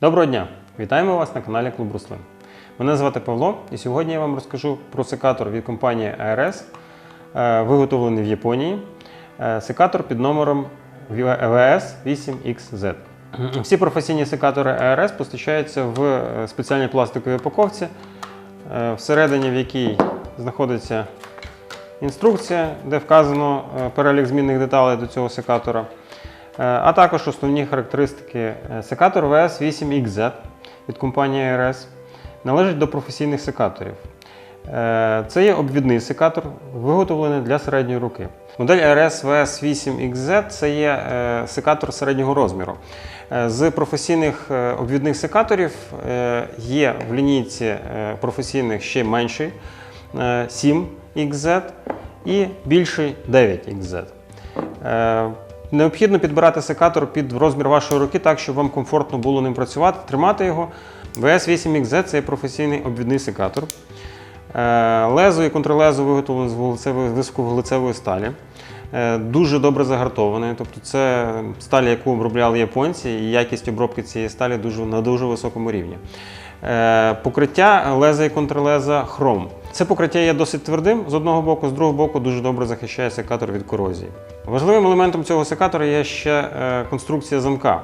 Доброго дня! Вітаємо вас на каналі Клуб Руслин. Мене звати Павло, і сьогодні я вам розкажу про секатор від компанії ARS, е, виготовлений в Японії. Е, Секатор під номером VS 8XZ. Всі професійні секатори ARS постачаються в е, спеціальній пластиковій упаковці, всередині в якій знаходиться інструкція, де вказано перелік змінних деталей до цього секатора. Е, А також основні характеристики. Е, Секатор VS 8XZ від компанії ARS належить до професійних секаторів. Е, Це є обвідний секатор, виготовлений для середньої руки. Модель ARS VS 8XZ це є секатор середнього розміру. З професійних обвідних секаторів є в лінійці професійних ще менший е, 7XZ і більший 9XZ. Е, Необхідно підбирати секатор під розмір вашої руки так, щоб вам комфортно було ним працювати, тримати його. VS8XZ це є професійний обвідний секатор. Е, Лезо і контрлезо виготовлено з вуглецевої- сталі. Е, Дуже добре загартований, тобто це сталь, яку обробляли японці, і якість обробки цієї сталі дуже, на дуже високому рівні. Е, Покриття леза і контрлеза хром. Це покриття є досить твердим з одного боку, з другого боку дуже добре захищає секатор від корозії. Важливим елементом цього секатора є ще е, конструкція замка.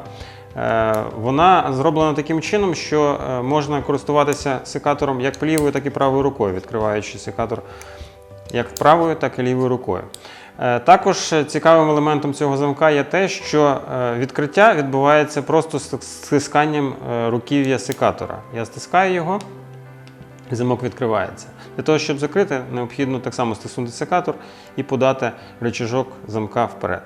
Е, Вона зроблена таким чином, що е, можна користуватися секатором як лівою, так і правою рукою, відкриваючи секатор як правою, так і лівою рукою. Також цікавим елементом цього замка є те, що відкриття відбувається просто з стисканням руків'я секатора. Я стискаю його, замок відкривається. Для того, щоб закрити, необхідно так само стиснути секатор і подати рычажок замка вперед.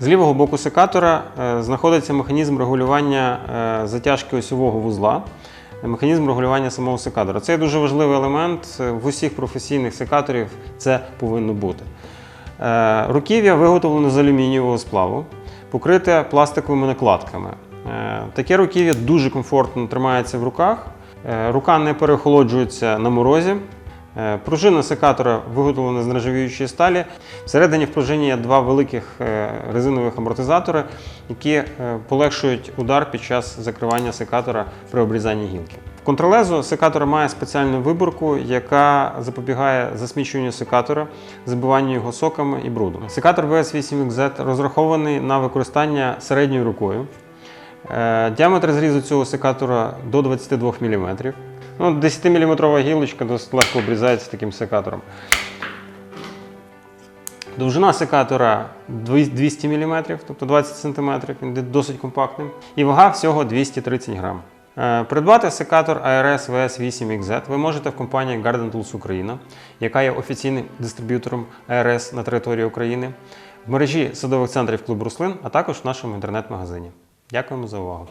З лівого боку секатора е, знаходиться механізм регулювання е, затяжки осьового вузла, механізм регулювання самого секатора. Це дуже важливий елемент. е, В усіх професійних секаторів це повинно бути. Руків'я виготовлено з алюмінієвого сплаву, покрите пластиковими накладками. Таке руків'я дуже комфортно тримається в руках. Е, Рука не перехолоджується на морозі. Е, Пружина секатора виготовлена з нержавіючої сталі. Всередині в пружині є два великих е, резинових амортизатори, які полегшують удар під час закривання секатора при обрізанні гілки. В контролезу секатора має спеціальну виборку, яка запобігає засмічуванню секатора, забиванню його соками і брудом. Секатор VS8XZ розрахований на використання середньою рукою. Е, Діаметр зрізу цього секатора до 22 мм. Ну, 10-мм гілочка досить легко обрізається таким секатором. Довжина секатора 200 мм, тобто 20 см, він досить компактним. І вага всього 230 грам. Е, Придбати секатор ARS VS8XZ ви можете в компанії Garden Tools Україна, яка є офіційним дистриб'ютором ARS на території України, в мережі садових центрів Клуб Руслин, а також в нашому інтернет-магазині. Дякуємо за увагу.